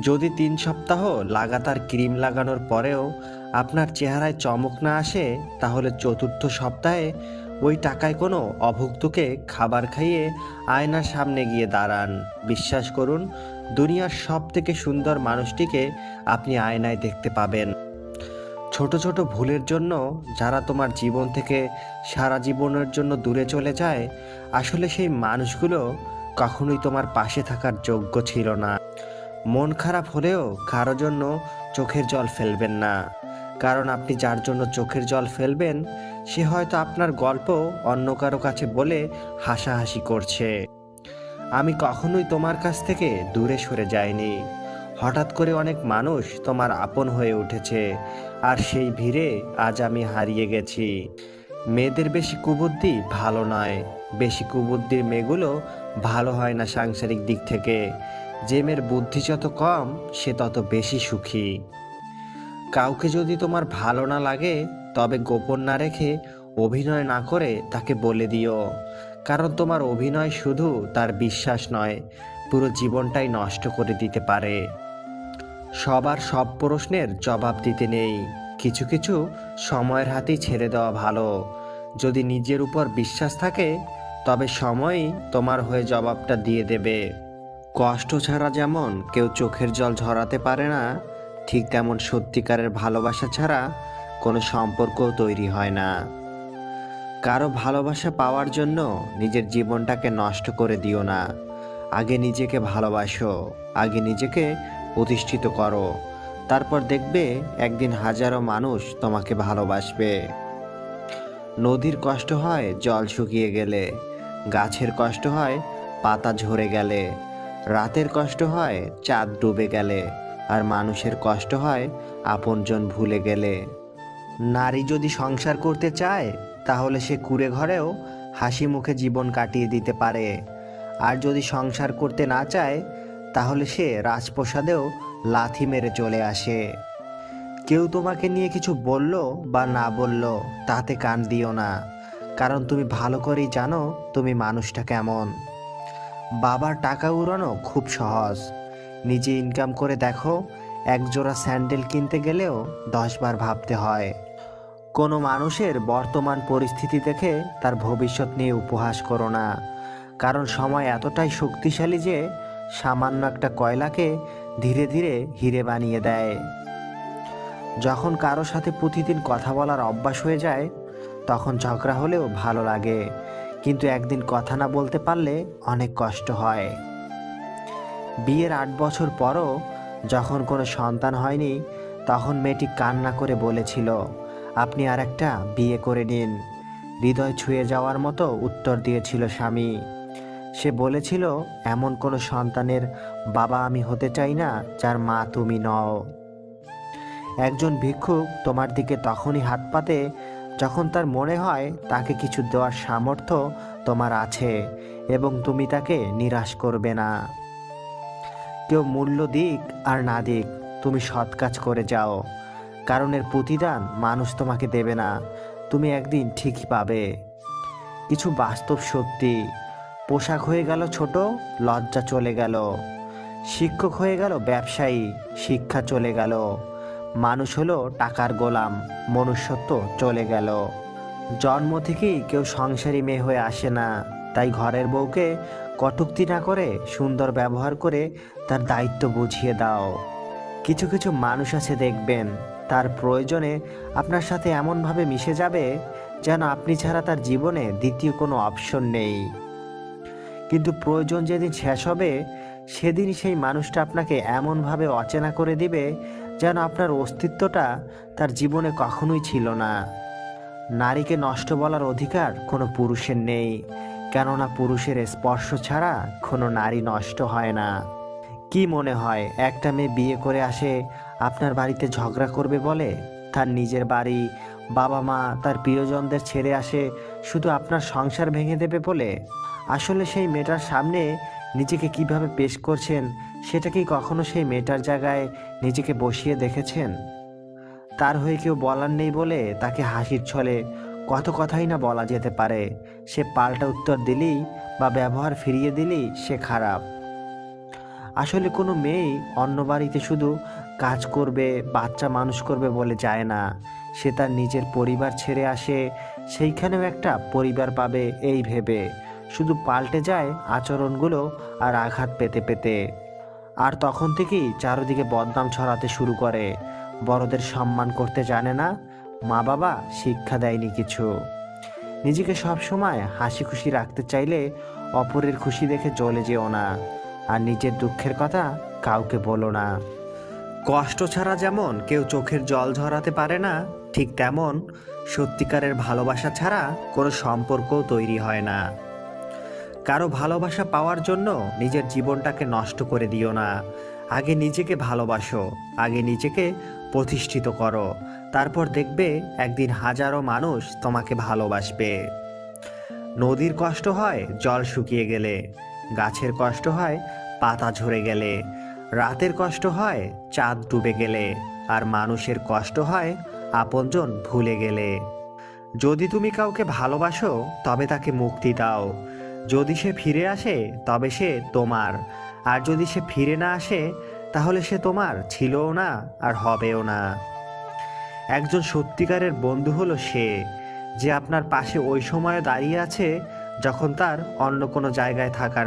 যদি তিন সপ্তাহ লাগাতার ক্রিম লাগানোর পরেও আপনার চেহারায় চমক না আসে, তাহলে চতুর্থ সপ্তাহে ওই টাকায় কোনো অভুক্তকে খাবার খাইয়ে আয়নার সামনে গিয়ে দাঁড়ান। বিশ্বাস করুন, দুনিয়ার সব থেকে সুন্দর মানুষটিকে আপনি আয়নায় দেখতে পাবেন। ছোট ছোট ভুলের জন্য যারা তোমার জীবন থেকে সারা জীবনের জন্য দূরে চলে যায়, আসলে সেই মানুষগুলো কখনোই তোমার পাশে থাকার যোগ্য ছিল না। মন খারাপ হলেও কারও জন্য চোখের জল ফেলবেন না। কারণ আপনি যার জন্য চোখের জল ফেলবেন, সে হয়তো আপনার গল্প অন্য কারও কাছে বলে হাসাহাসি করছে। আমি কখনোই তোমার কাছ থেকে দূরে সরে যাইনি। হঠাৎ করে অনেক মানুষ তোমার আপন হয়ে উঠেছে, আর সেই ভিড়ে আজ আমি হারিয়ে গেছি। মেয়েদের বেশি কুবুদ্ধি ভালো নয়। বেশি কুবুদ্ধির মেয়েগুলো ভালো হয় না সাংসারিক দিক থেকে। যে মেয়ের বুদ্ধি যত কম, সে তত বেশি সুখী। কাউকে যদি তোমার ভালো না লাগে, তবে গোপন না রেখে অভিনয় না করে তাকে বলে দিও। কারণ তোমার অভিনয় শুধু তার বিশ্বাস নয়, পুরো জীবনটাই নষ্ট করে দিতে পারে। সবার সব প্রশ্নের জবাব দিতে নেই। কিছু কিছু সময়ের হাতেই ছেড়ে দেওয়া ভালো। যদি নিজের উপর বিশ্বাস থাকে, তবে সময়ই তোমার হয়ে জবাবটা দিয়ে দেবে। কষ্ট ছাড়া যেমন কেউ চোখের জল ঝরাতে পারে না, ঠিক তেমন সত্যিকারের ভালোবাসা ছাড়া কোনো সম্পর্কও তৈরি হয় না। কারও ভালোবাসা পাওয়ার জন্য নিজের জীবনটাকে নষ্ট করে দিও না। আগে নিজেকে ভালোবাসো, আগে নিজেকে প্রতিষ্ঠিত করো। তারপর দেখবে একদিন হাজারো মানুষ তোমাকে ভালোবাসবে। নদীর কষ্ট হয় জল শুকিয়ে গেলে, গাছের কষ্ট হয় পাতা ঝরে গেলে। রাতের কষ্ট হয়, চাঁদ ডুবে গেলে। আর মানুষের কষ্ট হয়, আপনজন ভুলে গেলে। নারী যদি সংসার করতে চায়, তাহলে সে কুড়ে ঘরেও হাসি মুখে জীবন কাটিয়ে দিতে পারে। আর যদি সংসার করতে না চায়, তাহলে সে রাজপ্রসাদেও লাথি মেরে চলে আসে। কেউ তোমাকে নিয়ে কিছু বলল বা না বলল, তাতে কান দিও না। কারণ তুমি ভালো করেই জানো তুমি মানুষটা কেমন। বাবার টাকা উড়ানো খুব সহজ। নিজে ইনকাম করে দেখো এক জোড়া স্যান্ডেল কিনতে গেলেও দশবার ভাবতে হয়। কোনো মানুষের বর্তমান পরিস্থিতি দেখে তার ভবিষ্যৎ নিয়ে উপহাস করো না। কারণ সময় এতটাই শক্তিশালী যে সামান্য একটা কয়লাকে ধীরে ধীরে হিরে বানিয়ে দেয়। যখন কারও সাথে প্রতিদিন কথা বলার অভ্যাস হয়ে যায়, তখন ঝগড়া হলেও ভালো লাগে। কিন্তু একদিন কথা না বলতে পারলে অনেক কষ্ট হয়। বিয়ের আট বছর পরও যখন কোনো সন্তান হয়নি, তখন মেয়েটি কান্না করে বলেছিল, আপনি আর একটা বিয়ে করে নিন। হৃদয় ছুঁয়ে যাওয়ার মতো উত্তর দিয়েছিল স্বামী। সে বলেছিল, এমন কোনো সন্তানের বাবা আমি হতে চাই না, যার মা তুমি নও। একজন ভিক্ষুক তোমার দিকে তখনই হাত পাতে যখন তার মনে হয় তাকে কিছু দেওয়ার সামর্থ্য তোমার আছে এবং তুমি তাকে নিরাশ করবে না। কেউ মূল্য দিক আর না দিক, তুমি সৎ কাজ করে যাও। কারণ এর প্রতিদান মানুষ তোমাকে দেবে না, তুমি একদিন ঠিকই পাবে। কিছু বাস্তব সত্যি, পোশাক হয়ে গেল ছোট, লজ্জা চলে গেল। শিক্ষক হয়ে গেল ব্যবসায়ী, শিক্ষা চলে গেল। মানুষ হলো টাকার গোলাম, মনুষ্যত্ব চলে গেল। জন্ম থেকেই কেউ সংসারী মেয়ে হয়ে আসে না, তাই ঘরের বউকে কটুক্তি না করে সুন্দর ব্যবহার করে তার দায়িত্ব বুঝিয়ে দাও। কিছু কিছু মানুষ আছে দেখবেন, তার প্রয়োজনে আপনার সাথে এমনভাবে মিশে যাবে যেন আপনি ছাড়া তার জীবনে দ্বিতীয় কোনো অপশন নেই। কিন্তু প্রয়োজন যেদিন শেষ হবে সেদিন সেই মানুষটা আপনাকে এমনভাবে অচেনা করে দিবে যেন আপনার অস্তিত্বটা তার জীবনে কখনোই ছিল না। নারীকে নষ্ট বলার অধিকার কোনো পুরুষের নেই, কেননা পুরুষের স্পর্শ ছাড়া কোনো নারী নষ্ট হয় না। কি মনে হয়, একটা মেয়ে বিয়ে করে আসে, আপনার বাড়িতে ঝগড়া করবে বলে? তার নিজের বাড়ি বাবা মা তার প্রিয়জনদের ছেড়ে আসে, শুধু আপনার সংসার ভেঙে দেবে বলে? আসলে সেই মেয়েটার সামনে নিজেকে কীভাবে পেশ করছেন সেটা কি কখনো সেই মেয়েটার জায়গায় নিজেকে বসিয়ে দেখেছেন? তার হয়ে কেউ বলার নেই বলে তাকে হাসির ছলে কত কথাই না বলা যেতে পারে। সে পাল্টা উত্তর দিলেই বা ব্যবহার ফিরিয়ে দিলেই সে খারাপ। আসলে কোনো মেয়েই অন্য বাড়িতে শুধু কাজ করবে, বাচ্চা মানুষ করবে বলে যায় না। সে তার নিজের পরিবার ছেড়ে আসে, সেইখানেও একটা পরিবার পাবে এই ভেবে। শুধু পাল্টে যায় আচরণগুলো আর আঘাত পেতে পেতে। আর তখন থেকেই চারদিকে বদনাম ছড়াতে শুরু করে। বড়দের সম্মান করতে জানে না, মা বাবা শিক্ষা দেয়নি কিছু। নিজেকে সবসময় হাসি খুশি রাখতে চাইলে অপরের খুশি দেখে চলে যেও না, আর নিজের দুঃখের কথা কাউকে বলো না। কষ্ট ছাড়া যেমন কেউ চোখের জল ঝরাতে পারে না, ঠিক তেমন সত্যিকারের ভালোবাসা ছাড়া কোনো সম্পর্কও তৈরি হয় না। কারও ভালোবাসা পাওয়ার জন্য নিজের জীবনটাকে নষ্ট করে দিও না। আগে নিজেকে ভালোবাসো, আগে নিজেকে প্রতিষ্ঠিত করো। তারপর দেখবে একদিন হাজারো মানুষ তোমাকে ভালোবাসবে। নদীর কষ্ট হয় জল শুকিয়ে গেলে, গাছের কষ্ট হয় পাতা ঝরে গেলে, রাতের কষ্ট হয় চাঁদ ডুবে গেলে, আর মানুষের কষ্ট হয় আপনজন ভুলে গেলে। যদি তুমি কাউকে ভালোবাসো, তবে তাকে মুক্তি দাও। যদি সে ফিরে আসে, তবে সে তোমার। আর যদি সে ফিরে না আসে, তাহলে সে তোমার। ছিলও না আর হবেও না। একজন সত্যিকারের বন্ধু হলো সে, যে আপনার পাশে ওই সময়ে দাঁড়িয়ে আছে, যখন তার অন্য কোনো জায়গায় থাকার